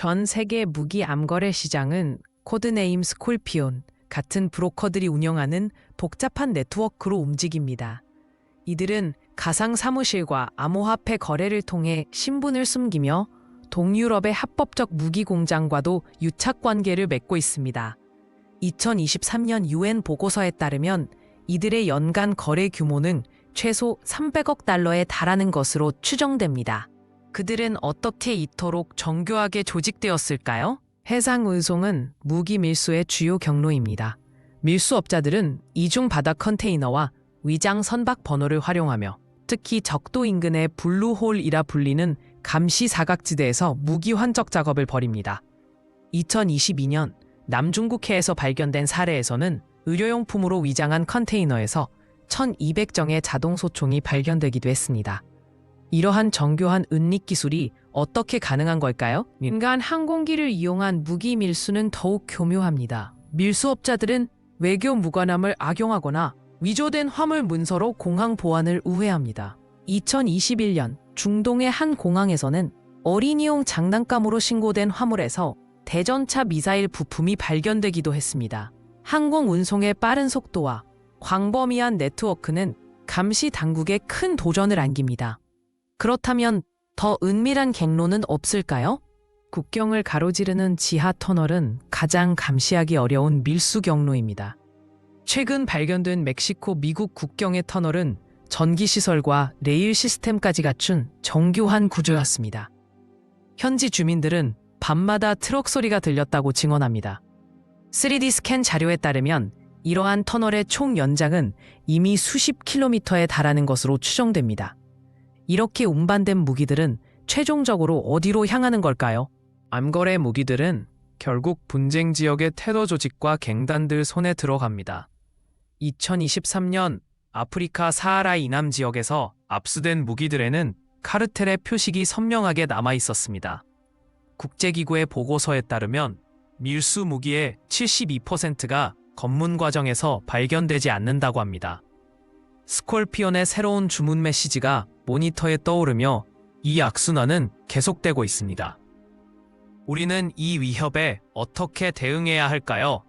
전 세계 무기 암거래 시장은 코드네임 스콜피온 같은 브로커들이 운영하는 복잡한 네트워크로 움직입니다. 이들은 가상 사무실과 암호화폐 거래를 통해 신분을 숨기며 동유럽의 합법적 무기 공장과도 유착 관계를 맺고 있습니다. 2023년 유엔 보고서에 따르면 이들의 연간 거래 규모는 최소 300억 달러에 달하는 것으로 추정됩니다. 그들은 어떻게 이토록 정교하게 조직되었을까요? 해상 운송은 무기 밀수의 주요 경로입니다. 밀수업자들은 이중 바닥 컨테이너와 위장 선박 번호를 활용하며 특히 적도 인근의 블루홀이라 불리는 감시 사각지대에서 무기 환적 작업을 벌입니다. 2022년 남중국해에서 발견된 사례에서는 의료용품으로 위장한 컨테이너에서 1200정의 자동 소총이 발견되기도 했습니다. 이러한 정교한 은닉 기술이 어떻게 가능한 걸까요? 민간 항공기를 이용한 무기 밀수는 더욱 교묘합니다. 밀수업자들은 외교 무관함을 악용하거나 위조된 화물 문서로 공항 보안을 우회합니다. 2021년 중동의 한 공항에서는 어린이용 장난감으로 신고된 화물에서 대전차 미사일 부품이 발견되기도 했습니다. 항공 운송의 빠른 속도와 광범위한 네트워크는 감시 당국에 큰 도전을 안깁니다. 그렇다면 더 은밀한 경로는 없을까요? 국경을 가로지르는 지하 터널은 가장 감시하기 어려운 밀수 경로입니다. 최근 발견된 멕시코 미국 국경의 터널은 전기 시설과 레일 시스템까지 갖춘 정교한 구조였습니다. 현지 주민들은 밤마다 트럭 소리가 들렸다고 증언합니다. 3D 스캔 자료에 따르면 이러한 터널의 총 연장은 이미 수십 킬로미터에 달하는 것으로 추정됩니다. 이렇게 운반된 무기들은 최종적으로 어디로 향하는 걸까요? 암거래 무기들은 결국 분쟁 지역의 테러 조직과 갱단들 손에 들어갑니다. 2023년 아프리카 사하라 이남 지역에서 압수된 무기들에는 카르텔의 표식이 선명하게 남아 있었습니다. 국제기구의 보고서에 따르면 밀수 무기의 72%가 검문 과정에서 발견되지 않는다고 합니다. 스콜피온의 새로운 주문 메시지가 모니터에 떠오르며 이 악순환은 계속되고 있습니다. 우리는 이 위협에 어떻게 대응해야 할까요?